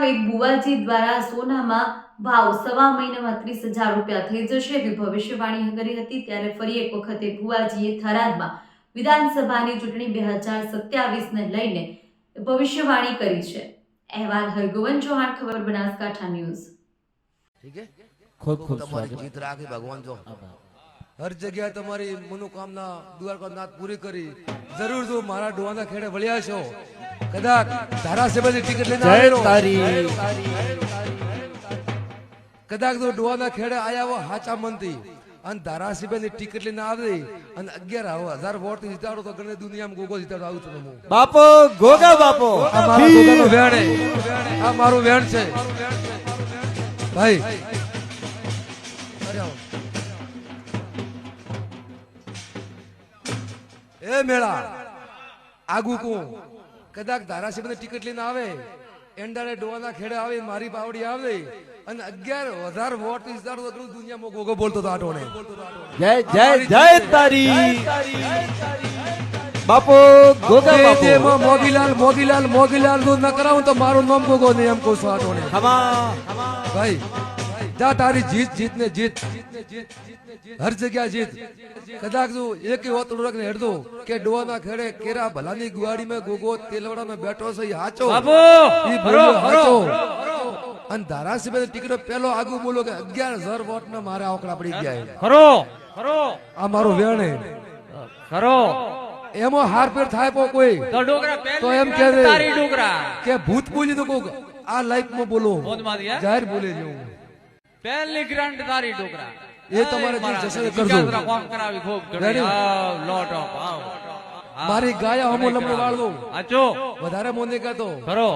અગાઉ એક બુવાજી દ્વારા સોનામાં ભાવ સવા મહિનામાં ત્રીસ હજાર રૂપિયા થઈ જશે. એવી ભવિષ્યવાણી કરી હતી. ત્યારે ફરી એક વખતે ભુવાજીએ થરાદમાં વિધાનસભાની ચૂંટણી બે હજાર સત્યાવીસને લઈને ભવિષ્યવાણી કરી છે. અહેવાલ હરગોવન ચૌહાણ ખબર બનાસકાંઠા ન્યૂઝ. ઠીક હે ખૂબ ખૂબ તમારી જીત રાખી ભગવાન જો. હર જગ્યાએ તમારી મનોકામના દ્વારકાનાથ પૂરી કરી. જરૂર જો મારા ડોવાના ખેડે વળ્યા છો. કદાચ ધારાસભ્યની ટિકિટ લઈને આવેલો. તારી. કદાચ તો ડોવાના ખેડે આયા હો હાચા મનથી. અને ધારાસભ્યની ટિકિટ લઈને આવે અને અગિયાર હજાર વોટ જીતાડો તો ગણે દુનિયામાં ગોગો જીતાડો આવું છું બાપો ગોગા બાપો. આ મારા વેણ આ મારું વેણ છે. ભાઈ. એ મેળા. આગુ કોણ કદાચ ધારાસભ્યની ટિકિટ લઈને આવે એંડાળે ડોવાના ખેડે આવે મારી બાવડી આવે અને અગિયાર હજાર વોટ વિસ્તાર દુનિયામાં ગોગો બોલતો હતો આટોને જય જય જય તારી. બાપો ગોગા બાપો. મોગીલાલ મોગીલાલ મોગીલાલનું ન કરાવું તો મારું નામ ગોગો નહીં એમ કહું છું આટોને ભાઈ જા તારી જીત જીત ને જીત. હર જગ્યા જીત. કદાચ એક એક હોતડું રાખને હેડતો કે ડોવાના ખેડે કેરા ભલાની ગુવાડીમાં ગોગો તેલવાડામાં બેઠો છે હાચો. હાચો. અને ધારાસભ્ય ટિકિટો પેલો આગુ બોલો કે અગિયાર હજાર વોટ ને મારે આંકડા પડી ગયા ખરો ખરો આ મારું વેણ. ખરો એમાં હાર પેર થાય પો કોઈ. તો એમ કે કે ભૂત બોલી તો કોક. આ લાઈફમાં બોલો જાહેર બોલે હું. પહેલી ગ્રાન્ટ તારી ડોકરા એ તમારે જે જશે કરજો. કોમ કરાવી ખૂબ. આવ, લોટ ઓફ, આવ. મારી ગાયા હમો લમડો વાળવો આચો વધારે મોને કહેતો. ખરો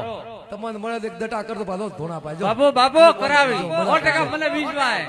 તમને મળે એક દટા કરતો પાછો ધોણા પાજો બાબો બાબો કરાવી. 100% મને વિશ્વાસ